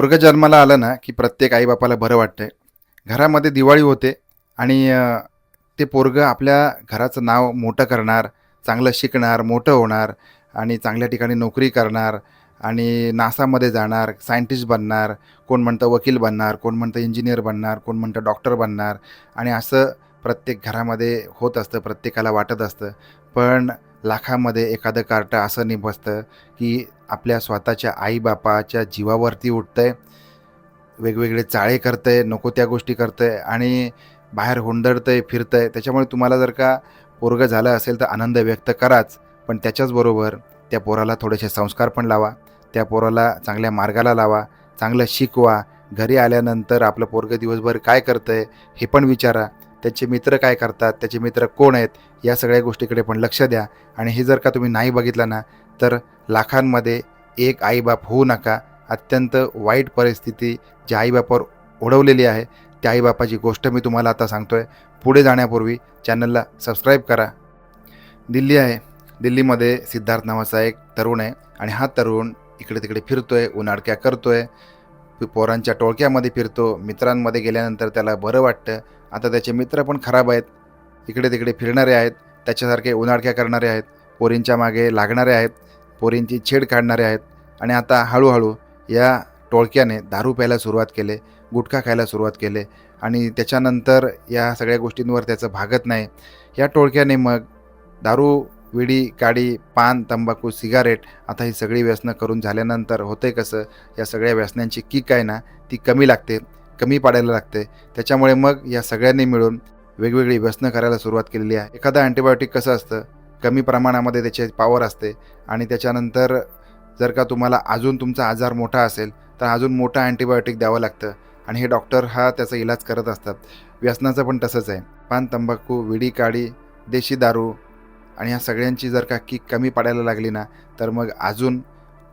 पोरगं जन्माला आलं ना की प्रत्येक आईबापाला बरं वाटतंय. घरामध्ये दिवाळी होते आणि ते पोरगं आपल्या घराचं नाव मोठं करणार चांगलं शिकणार मोठं होणार आणि चांगल्या ठिकाणी नोकरी करणार आणि नासामध्ये जाणार सायंटिस्ट बनणार कोण म्हणतं वकील बनणार कोण म्हणतं इंजिनियर बनणार कोण म्हणतं डॉक्टर बनणार आणि असं प्रत्येक घरामध्ये होत असतं प्रत्येकाला वाटत असतं. पण लाखामध्ये एखादं कार्ट असं निभसतं की आपल्या स्वतःच्या आईबापाच्या जीवावरती उठतंय वेगवेगळे चाळे करतंय नको त्या गोष्टी करतंय आणि बाहेर हुंदडतंय फिरतंय. त्याच्यामुळे तुम्हाला जर का पोरगं झालं असेल तर आनंद व्यक्त कराच. पण त्याच्याचबरोबर त्या पोराला थोडेसे संस्कार पण लावा. त्या पोराला चांगल्या मार्गाला लावा. चांगलं शिकवा. घरी आल्यानंतर आपलं पोरगं दिवसभर काय करतंय हे पण विचारा. त्याचे मित्र काय करतात त्याचे मित्र कोण आहेत या सगळ्या गोष्टीकडे पण लक्ष द्या. आणि हे जर का तुम्ही नाही बघितलं ना तर लाखांमध्ये एक आईबाप होऊ नका. अत्यंत वाईट परिस्थिती जी आईबापावर ओढवलेली आहे त्या आईबापाची गोष्ट मी तुम्हाला आता सांगतोय. पुढे जाण्यापूर्वी चॅनलला सबस्क्राईब करा. दिल्ली आहे. दिल्लीमध्ये सिद्धार्थ नावाचा एक तरुण आहे आणि हा तरुण इकडे तिकडे फिरतोय उन्हाडक्या करतोय. पोरांच्या टोळक्यामध्ये फिरतो मित्रांमध्ये गेल्यानंतर त्याला बरं वाटतं. आता त्याचे मित्र पण खराब आहेत. इकडे तिकडे फिरणारे आहेत. त्याच्यासारखे उन्हाडक्या करणारे आहेत. पोरींच्या मागे लागणारे आहेत. पोरींची छेड काढणारे आहेत. आणि आता हळूहळू या टोळक्याने दारू प्यायला सुरुवात केले गुटखा खायला सुरुवात केले. आणि त्याच्यानंतर या सगळ्या गोष्टींवर त्याचं भागत नाही. या टोळक्याने मग दारू विडी काडी पान तंबाखू सिगारेट आता ही सगळी व्यसनं करून झाल्यानंतर होते कसं? या सगळ्या व्यसनांची किक आहे ना ती कमी लागते. कमी पाडायला लागते. त्याच्यामुळे मग या सगळ्यांनी मिळून वेगवेगळी व्यसनं करायला सुरुवात केलेली आहे. एखादं अँटीबायोटिक कसं असतं? कमी प्रमाणामध्ये त्याची पॉवर असते आणि त्याच्यानंतर जर का तुम्हाला अजून तुमचा आजार मोठा असेल तर अजून मोठा अँटीबायोटिक द्यावं लागतं आणि हे डॉक्टर हा त्याचा इलाज करत असतात. व्यसनाचं पण तसंच आहे. पान तंबाखू विडी काडी देशी दारू आणि ह्या सगळ्यांची जर का किक कमी पाडायला लागली ना तर मग अजून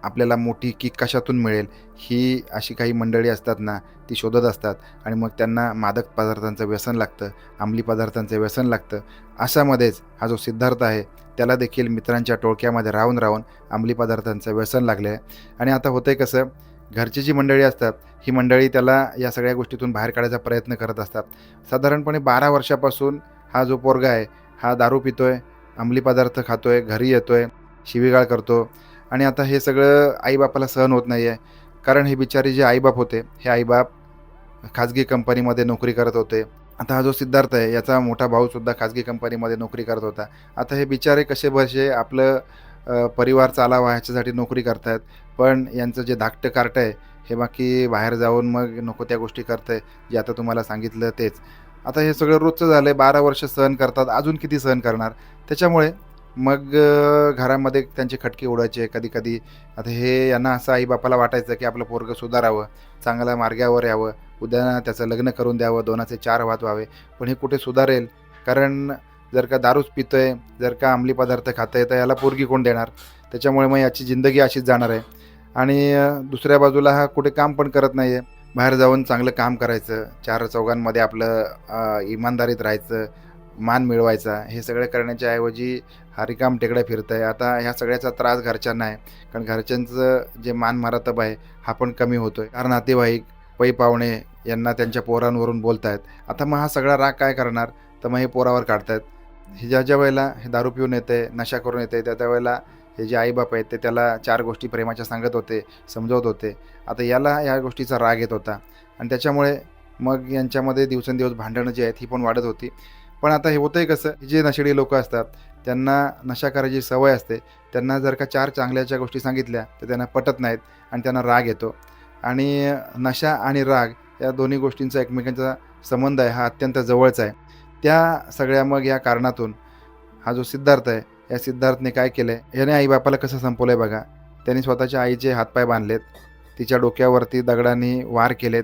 आपल्याला मोठी किक कशातून मिळेल ही अशी काही मंडळी असतात ना ती शोधत असतात. आणि मग त्यांना मादक पदार्थांचं व्यसन लागतं अंमली पदार्थांचं व्यसन लागतं. अशामध्येच हा जो सिद्धार्थ आहे त्याला देखील मित्रांच्या टोळक्यामध्ये राहून राहून अंमली पदार्थांचं व्यसन लागलं आहे आणि आता होतंय कसं घरची जी मंडळी असतात ही मंडळी त्याला या सगळ्या गोष्टीतून बाहेर काढायचा प्रयत्न करत असतात. साधारणपणे बारा वर्षापासून हा जो पोरगा आहे हा दारू पितोय अंमली पदार्थ खातोय घरी येतोय शिवीगाळ करतो. आणि आता हे सगळं आईबापाला सहन होत नाही आहे कारण हे बिचारे जे आईबाप होते हे आईबाप खाजगी कंपनीमध्ये नोकरी करत होते. आता हा जो सिद्धार्थ आहे याचा मोठा भाऊसुद्धा खाजगी कंपनीमध्ये नोकरी करत होता. आता हे बिचारे कसे बसे आपलं परिवार चालावा ह्याच्यासाठी नोकरी करतायत. पण यांचं जे धाकटं कार्ट आहे हे बाकी बाहेर जाऊन मग नको त्या गोष्टी करतंय जे आता तुम्हाला सांगितलं तेच. आता हे सगळं रोजचं झालं आहे बारा वर्ष सहन करतात अजून किती सहन करणार? त्याच्यामुळे मग घरामध्ये त्यांचे खटके उडायचे कधी कधी. आता हे यांना असं आईबापाला वाटायचं की आपलं पोरगं सुधारावं चांगल्या मार्गावर यावं. उद्या त्याचं लग्न करून द्यावं दोनाचे चार वाद व्हावे. पण हे कुठे सुधारेल? कारण जर का दारूच पितोय जर का अंमली पदार्थ खातंय तर याला पोरगी कोण देणार? त्याच्यामुळे मग याची जिंदगी अशीच जाणार आहे. आणि दुसऱ्या बाजूला हा कुठे काम पण करत नाही आहे बाहेर जाऊन चांगलं काम करायचं. चार चौघांमध्ये आपलं इमानदारीत राहायचं. मान मिळवायचा हे सगळं करण्याच्या ऐवजी हा रिकाम टेकड्या फिरत आहे आता ह्या सगळ्याचा त्रास घरच्यांना आहे. कारण घरच्यांचं जे मान मारतब आहे हा पण कमी होतो आहे कारण नातेवाईक पै पाहुणे यांना त्यांच्या पोरांवरून बोलत आहेत आता मग हा सगळा राग काय करणार? तर मग हे पोरावर काढतायत. हे ज्या ज्या वेळेला हे दारू पिऊन येते नशा करून येते त्या त्या वेळेला हे जे आईबाप आहेत ते त्याला चार गोष्टी प्रेमाच्या सांगत होते समजवत होते. आता याला या गोष्टीचा राग येत होता. आणि त्याच्यामुळे मग यांच्यामध्ये दिवसेंदिवस भांडणं जी आहेत ही पण वाढत होती. पण आता हे होतंय कसं जे नशेडी लोक असतात त्यांना नशा करायची सवय असते. त्यांना जर का चार चांगल्याच्या गोष्टी सांगितल्या तर त्यांना पटत नाहीत आणि त्यांना राग येतो. आणि नशा आणि राग या दोन्ही गोष्टींचा एकमेकांचा संबंध आहे हा अत्यंत जवळचा आहे. त्या सगळ्या मग या कारणातून हा जो सिद्धार्थ आहे या सिद्धार्थने काय केलं आहे याने आईबापाला कसं संपवलं आहे बघा. त्यांनी स्वतःच्या आईचे हातपाय बांधलेत तिच्या डोक्यावरती दगडांनी वार केलेत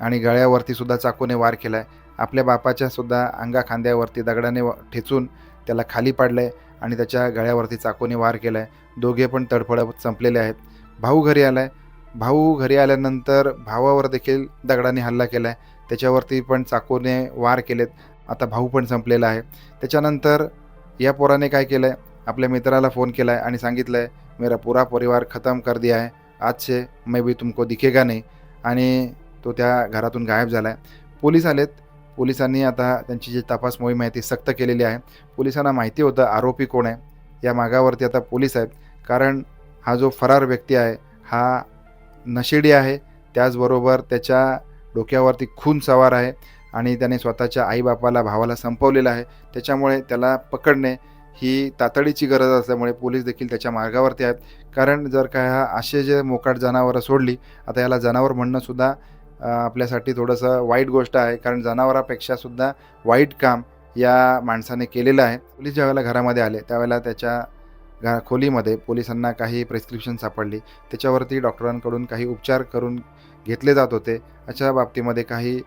आणि गळ्यावरती सुद्धा चाकूने वार केला आहे आपल्या बापाच्यासुद्धा अंगा खांद्यावरती दगडाने व- ठेचून त्याला खाली पाडलं आहे आणि त्याच्या गळ्यावरती चाकूने वार केला आहे दोघे पण तडफडत संपलेले आहेत. भाऊ घरी आला आहे भाऊ घरी आल्यानंतर भावावर देखील दगडाने हल्ला केला आहे त्याच्यावरती पण चाकूने वार केलेत. आता भाऊ पण संपलेला आहे. त्याच्यानंतर या पोराने काय केलं आहे आपल्या मित्राला फोन केला आहे आणि सांगितलं आहे मेरा पुरा परिवार खतम कर दिया आहे आज से मैं भी तुमको दिखेगा नाही. आणि तो त्या घरातून गायब झाला आहे पोलीस आलेत. पोलिसांनी आता त्यांची जी तपास मोहीम आहे ती सक्त केलेली आहे. पोलिसांना माहिती होतं आरोपी कोण आहे. या मागावरती आता पोलीस आहेत. कारण हा जो फरार व्यक्ती आहे हा नशेडी आहे. त्याचबरोबर त्याच्या डोक्यावरती खून सवार आहे आणि त्याने स्वतःच्या आईबापाला भावाला संपवलेलं आहे. त्याच्यामुळे त्याला पकडणे ही तातडीची गरज असल्यामुळे पोलीस देखील त्याच्या मार्गावरती आहेत. कारण जर काय हा असे जे मोकाट जनावरं सोडली आता याला जनावर म्हणणंसुद्धा आपल्यासाठी थोडंसं वाईट गोष्ट आहे कारण जनावरापेक्षा सुद्धा वाईट काम या माणसाने केलेलं आहे. पोलीस ज्यावेळेला घरामध्ये आले त्यावेळेला त्याच्या घा खोलीमध्ये पोलिसांना काही प्रिस्क्रिप्शन सापडली. त्याच्यावरती डॉक्टरांकडून काही उपचार करून घेतले जात होते. अशा बाबतीमध्ये काही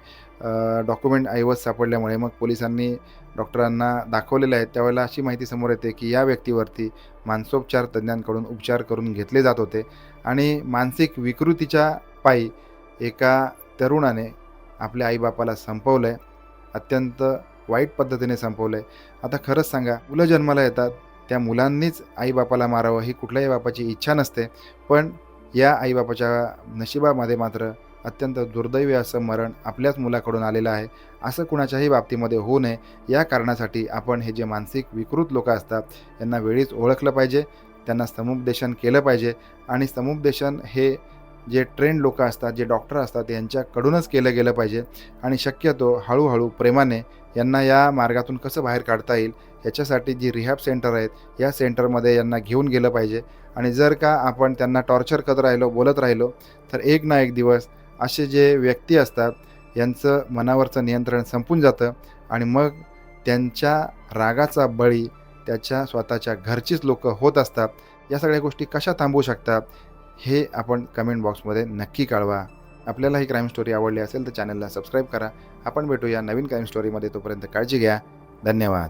डॉक्युमेंट ऐवज सापडल्यामुळे मग पोलिसांनी डॉक्टरांना दाखवलेले आहेत. त्यावेळेला अशी माहिती समोर येते की या व्यक्तीवरती मानसोपचार तज्ज्ञांकडून उपचार करून घेतले जात होते. आणि मानसिक विकृतीच्या पायी एका तरुणाने आपल्या आईबापाला संपवलं आहे अत्यंत वाईट पद्धतीने संपवलं आहे आता खरंच सांगा मुलं जन्माला येतात त्या मुलांनीच आईबापाला मारावं ही कुठल्याही बापाची इच्छा नसते. पण या आईबापाच्या नशिबामध्ये मात्र अत्यंत दुर्दैवी असं मरण आपल्याच मुलाकडून आलेलं आहे. असं कुणाच्याही बाबतीमध्ये होऊ नये. या कारणासाठी आपण हे जे मानसिक विकृत लोक असतात यांना वेळीच ओळखलं पाहिजे त्यांना समुपदेशन केलं पाहिजे. आणि समुपदेशन हे जे ट्रेंड लोक असतात जे डॉक्टर असतात यांच्याकडूनच केलं गेलं पाहिजे. आणि शक्यतो हळूहळू प्रेमाने यांना या मार्गातून कसं बाहेर काढता येईल याच्यासाठी जी रिहॅब सेंटर आहेत या सेंटरमध्ये यांना घेऊन गेलं पाहिजे. आणि जर का आपण त्यांना टॉर्चर करत राहिलो बोलत राहिलो तर एक ना एक दिवस असे जे व्यक्ती असतात यांचं मनावरचं नियंत्रण संपून जातं आणि मग त्यांच्या रागाचा बळी त्याच्या स्वतःच्या घरचीच लोक होत असतात. या सगळ्या गोष्टी कशा थांबवू शकतात हे आपण कमेंट बॉक्समध्ये नक्की कळवा. आपल्याला ही क्राईम स्टोरी आवडली असेल तर चॅनलला सबस्क्राईब करा. आपण भेटूया नवीन क्राईम स्टोरीमध्ये तोपर्यंत काळजी घ्या. धन्यवाद.